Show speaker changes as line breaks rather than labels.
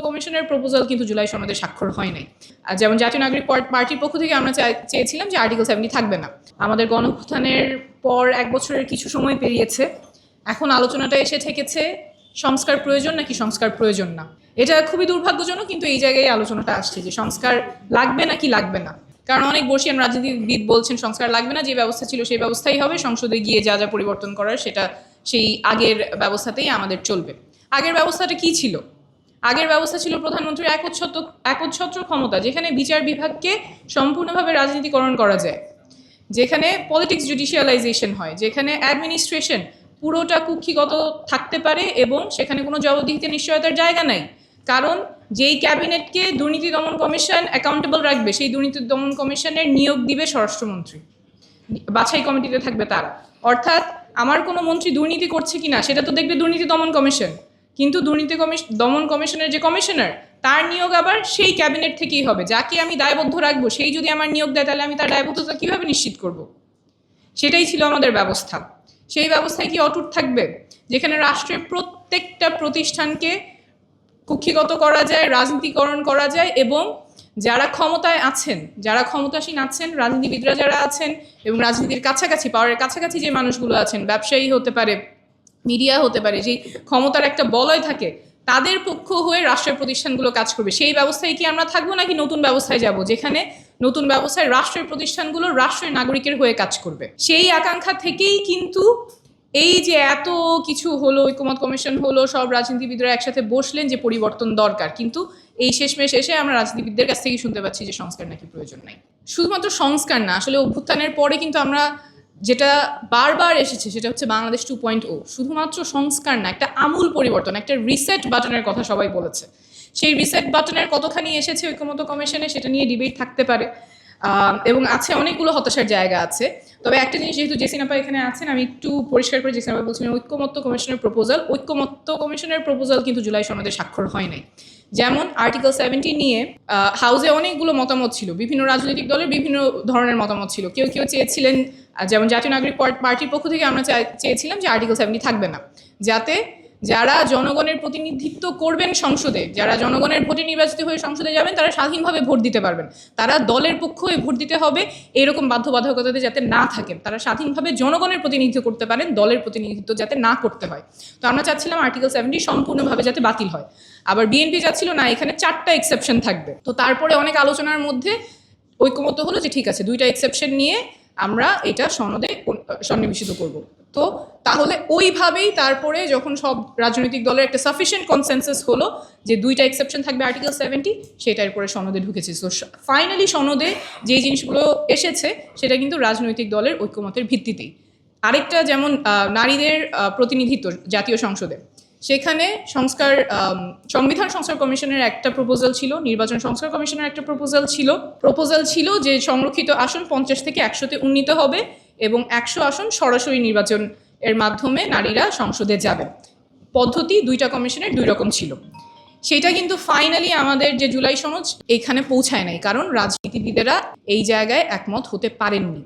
কমিশনের প্রপোজাল কিন্তু জুলাই সনদে স্বাক্ষর হয় নাই। যেমন জাতীয় নাগরিক পার- পার্টির পক্ষ থেকে আমরা চেয়েছিলাম যে আর্টিকেল সেভেন্টি থাকবে না। আমাদের গণঅভ্যুত্থানের পর এক বছরের কিছু সময় পেরিয়েছে। এখন আলোচনাটা এসে থেকেছে, সংস্কার প্রয়োজন নাকি সংস্কার প্রয়োজন না? এটা খুবই দুর্ভাগ্যজনক, কিন্তু এই জায়গায় আলোচনাটা আসছে যে সংস্কার লাগবে নাকি লাগবে না? কারণ অনেক বর্ষিয়ান রাজনীতিবিদ বলছেন, সংস্কার লাগবে না, যে ব্যবস্থা ছিল সেই ব্যবস্থাই হবে, সংসদে গিয়ে যা যা পরিবর্তন করার সেটা সেই আগের ব্যবস্থাতেই আমাদের চলবে। আগের ব্যবস্থাটা কি ছিল? আগের ব্যবস্থা ছিল প্রধানমন্ত্রীর একচ্ছত্র একচ্ছত্র ক্ষমতা, যেখানে বিচার বিভাগকে সম্পূর্ণভাবে রাজনীতিকরণ করা যায়। যেখানে পলিটিক্স জুডিশিয়ালাইজেশন হয়, যেখানে অ্যাডমিনিস্ট্রেশন পুরোটা কুক্ষিগত থাকতে পারে এবং সেখানে কোনো জবাবদিহিতে নিশ্চয়তার জায়গা নাই। কারণ যেই ক্যাবিনেটকে দুর্নীতি দমন কমিশন অ্যাকাউন্টেবল রাখবে, সেই দুর্নীতি দমন কমিশনের নিয়োগ দিবে স্বরাষ্ট্রমন্ত্রী। বাছাই কমিটিতে থাকবে তারা। অর্থাৎ আমার কোনো মন্ত্রী দুর্নীতি করছে কিনা, সেটা তো দেখবে দুর্নীতি দমন কমিশন। কিন্তু দুর্নীতি কমিশন দমন কমিশনের যে কমিশনার, তার নিয়োগ আবার সেই ক্যাবিনেট থেকেই হবে। যাকে আমি দায়বদ্ধ রাখব, সেই যদি আমার নিয়োগ দেয়, তাহলে আমি তার দায়বদ্ধতা কীভাবে নিশ্চিত করব? সেটাই ছিল আমাদের ব্যবস্থা। সেই ব্যবস্থায় কি অটুট থাকবে? যেখানে রাষ্ট্রের প্রত্যেকটা প্রতিষ্ঠানকে কুক্ষিগত করা যায়, রাজনীতিকরণ করা যায় এবং যারা ক্ষমতায় আছেন, যারা ক্ষমতাসীন আছেন, রাজনীতিবিদরা যারা আছেন এবং রাজনীতির কাছাকাছি, পাওয়ারের কাছাকাছি যে মানুষগুলো আছেন, ব্যবসায়ী হতে পারে মিডিয়া হতে পারে যেই ক্ষমতার একটা বলয় থাকে, তাদের পক্ষ হয়ে রাষ্ট্রের প্রতিষ্ঠানগুলো কাজ করবে। সেই ব্যবস্থায় কি আমরা থাকব নাকি নতুন ব্যবস্থায় যাব, যেখানে নতুন ব্যবস্থায় রাষ্ট্রের প্রতিষ্ঠানগুলো রাষ্ট্রের নাগরিকের হয়ে কাজ করবে? সেই আকাঙ্ক্ষা থেকেই কিন্তু এই যে এত কিছু হলো ঐকমত কমিশন হলো, সব রাজনীতিবিদরা একসাথে বসলেন যে পরিবর্তন দরকার। কিন্তু এই শেষমেশ এসে আমরা রাজনীতিবিদদের কাছ থেকেই শুনতে পাচ্ছি যে সংস্কার নাকি প্রয়োজন নাই। শুধুমাত্র সংস্কার না, আসলে অভ্যুত্থানের পরে কিন্তু আমরা যেটা বারবার এসেছে, সেটা হচ্ছে বাংলাদেশ টু পয়েন্ট ও শুধুমাত্র সংস্কার না, একটা আমূল পরিবর্তন, একটা রিসেট বাটনের কথা সবাই বলেছে। সেই রিসেট বাটনের কতখানি এসেছে ঐক্যমত কমিশনে, সেটা নিয়ে ডিবেট থাকতে পারে। এবং আছে, অনেকগুলো হতাশার জায়গা আছে। তবে একটা জিনিস যেহেতু জেসিনাপা এখানে আছেন, আমি একটু পরিষ্কার করে জেসিনাপা বলছিলাম ঐক্যমত্য কমিশনের প্রপোজাল ঐক্যমত্য কমিশনের প্রপোজাল কিন্তু জুলাই সনদে স্বাক্ষর হয় নাই। যেমন আর্টিকেল সেভেন্টি নিয়ে হাউসে অনেকগুলো মতামত ছিল, বিভিন্ন রাজনৈতিক দলের বিভিন্ন ধরনের মতামত ছিল। কেউ কেউ চেয়েছিলেন যেমন জাতীয় নাগরিক পার্টির পক্ষ থেকে আমরা চেয়েছিলাম যে আর্টিকেল সেভেন্টি থাকবে না। যাতে যারা জনগণের প্রতিনিধিত্ব করবেন সংসদে, যারা জনগণের ভোটে নির্বাচিত হয়ে সংসদে যাবেন, তারা স্বাধীনভাবে ভোট দিতে পারবেন। তারা দলের পক্ষ হয়ে ভোট দিতে হবে, এরকম বাধ্যবাধকতাতে যাতে না থাকেন। তারা স্বাধীনভাবে জনগণের প্রতিনিধিত্ব করতে পারেন, দলের প্রতিনিধিত্ব যাতে না করতে হয়। তো আমরা চাচ্ছিলাম আর্টিকেল সেভেন্টি সম্পূর্ণভাবে যাতে বাতিল হয়। আবার বিএনপি চাচ্ছিল, না, এখানে চারটা এক্সেপশন থাকবে। তো তারপরে অনেক আলোচনার মধ্যে ঐক্যমত হলো যে, ঠিক আছে, দুইটা এক্সেপশন নিয়ে আমরা এটা সনদে সন্নিবেশিত করব। তো তাহলে ওইভাবেই তারপরে যখন সব রাজনৈতিক দলের একটা সাফিসিয়েন্ট কনসেনসাস হলো যে দুইটা এক্সেপশন থাকবে আর্টিকেল সেভেন্টি সেটার পরে সনদে ঢুকেছে। তো ফাইনালি সনদে যে জিনিসগুলো এসেছে, সেটা কিন্তু রাজনৈতিক দলের ঐক্যমতের ভিত্তিতেই। আরেকটা যেমন নারীদের প্রতিনিধিত্ব জাতীয় সংসদে, সেখানে সংস্কার সংবিধান সংস্কার কমিশনের একটা প্রপোজাল ছিল, নির্বাচন সংস্কার কমিশনের একটা প্রপোজাল ছিল। প্রপোজাল ছিল যে সংরক্ষিত আসন পঞ্চাশ থেকে একশোতে উন্নীত হবে। এবং একশো আসন সরাসরি নির্বাচন এর মাধ্যমে নারীরা সংসদে যাবে। পদ্ধতি দুইটা কমিশনের দুই রকম ছিল। সেটা কিন্তু ফাইনালি আমাদের যে জুলাই সমাজ এখানে পৌঁছায় নাই, কারণ রাজনীতিবিদেরা এই জায়গায় একমত হতে পারেননি।